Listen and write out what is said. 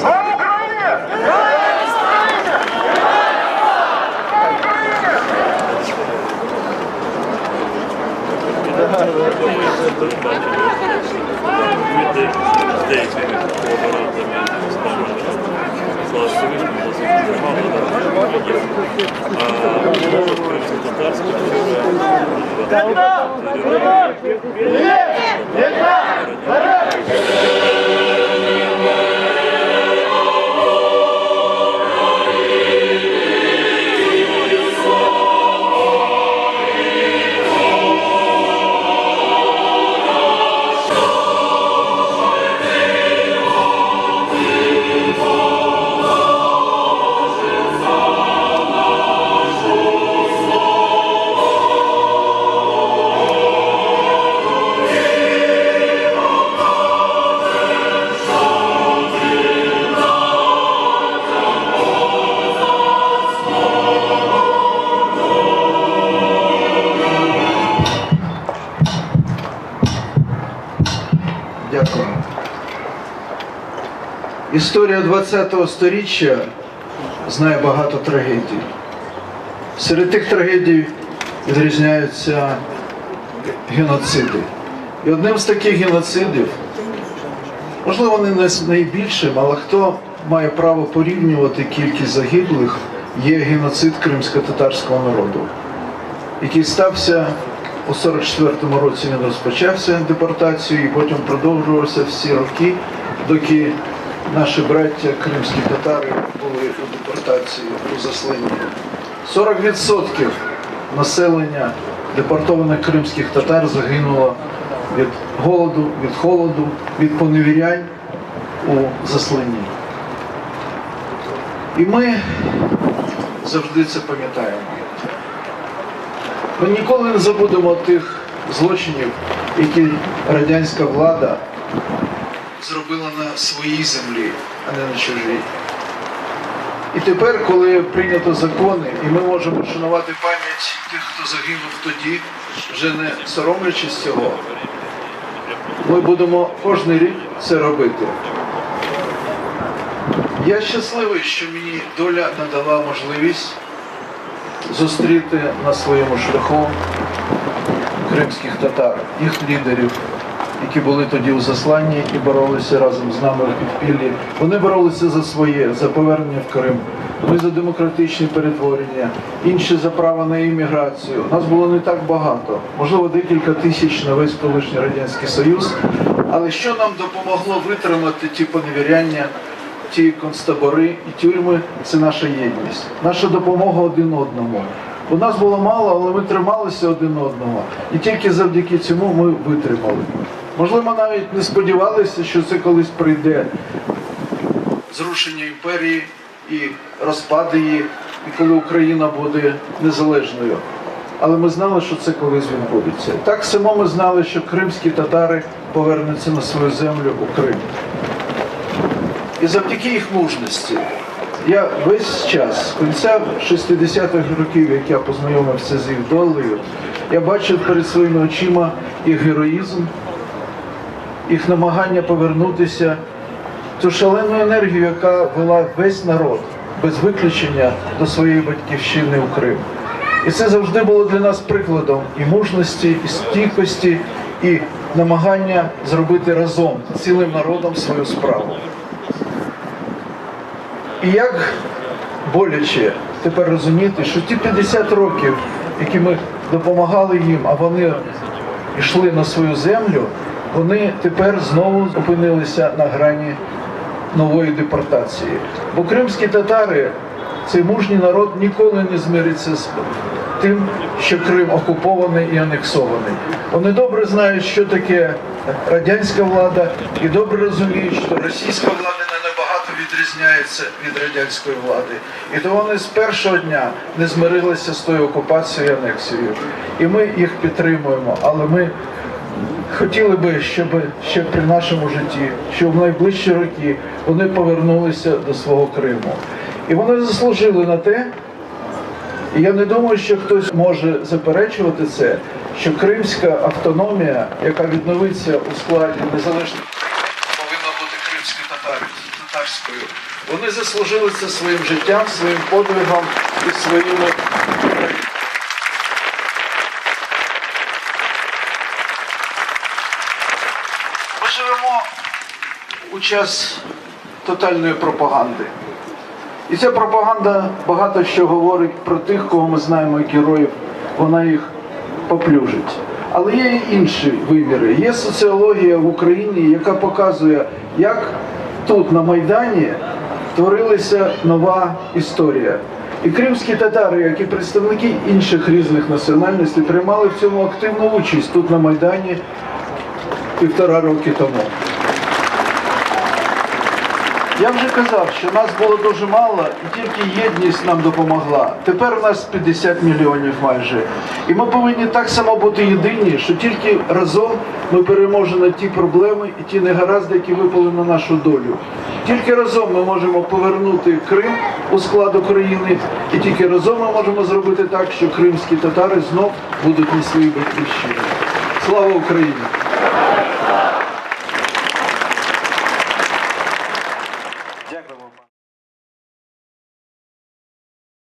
Слава Україні! Дякую. Історія 20-го сторіччя знає багато трагедій. Серед тих трагедій відрізняються геноциди. І одним з таких геноцидів, можливо, не найбільшим, але хто має право порівнювати кількість загиблих, є геноцид кримсько-татарського народу, який стався у 44-му році він розпочався депортацію і потім продовжувався всі роки, доки наші браття кримські татари були у депортації у засланні. 40% населення депортованих кримських татар загинуло від голоду, від холоду, від поневірянь у засланні. І ми завжди це пам'ятаємо. Ми ніколи не забудемо тих злочинів, які радянська влада зробила на своїй землі, а не на чужій. І тепер, коли прийнято закони, і ми можемо шанувати пам'ять тих, хто загинув тоді, вже не соромлячись цього, ми будемо кожен рік це робити. Я щасливий, що мені доля надала можливість зустріти на своєму шляху кримських татар, їх лідерів, які були тоді у засланні і боролися разом з нами в підпіллі. Вони боролися за своє, за повернення в Крим. Ми за демократичні перетворення, інші за право на імміграцію. Нас було не так багато, можливо, декілька тисяч на весь колишній радянський союз. Але що нам допомогло витримати ті поневіряння, ті концтабори і тюрми це наша єдність, наша допомога один одному. У нас було мало, але ми трималися один одного. І тільки завдяки цьому ми витримали. Можливо, навіть не сподівалися, що це колись прийде зрушення імперії і розпад її, і коли Україна буде незалежною. Але ми знали, що це колись відбудеться. Так само ми знали, що кримські татари повернуться на свою землю у Крим. І завдяки їх мужності я весь час, з кінця 60-х років, як я познайомився з їх долею, я бачив перед своїми очима їх героїзм, їх намагання повернутися, цю шалену енергію, яка вела весь народ без виключення до своєї батьківщини у Крим. І це завжди було для нас прикладом і мужності, і стійкості, і намагання зробити разом цілим народом свою справу. І як боляче тепер розуміти, що ті 50 років, які ми допомагали їм, а вони йшли на свою землю, вони тепер знову опинилися на грані нової депортації. Бо кримські татари, цей мужній народ ніколи не змириться з тим, що Крим окупований і анексований. Вони добре знають, що таке радянська влада, і добре розуміють, що російська влада не набагато відрізняється від радянської влади. І то вони з першого дня не змирилися з тою окупацією і анексією. І ми їх підтримуємо, але ми хотіли би, щоб ще при нашому житті, щоб в найближчі роки вони повернулися до свого Криму. І вони заслужили на те, і я не думаю, що хтось може заперечувати це, що кримська автономія, яка відновиться у складі незалежної повинна бути кримською татарською. Вони заслужили це своїм життям, своїм подвигом і своїми. Живемо у час тотальної пропаганди. І ця пропаганда багато що говорить про тих, кого ми знаємо героїв, вона їх поплюжить. Але є і інші виміри. Є соціологія в Україні, яка показує, як тут, на Майдані, творилася нова історія. І кримські татари, як і представники інших різних національностей, приймали в цьому активну участь тут на Майдані півтора роки тому. Я вже казав, що нас було дуже мало, і тільки єдність нам допомогла. Тепер у нас 50 мільйонів майже. І ми повинні так само бути єдині, що тільки разом ми переможемо ті проблеми і ті негаразди, які випали на нашу долю. Тільки разом ми можемо повернути Крим у склад України, і тільки разом ми можемо зробити так, що кримські татари знов будуть на своїй батьківщині. Слава Україні!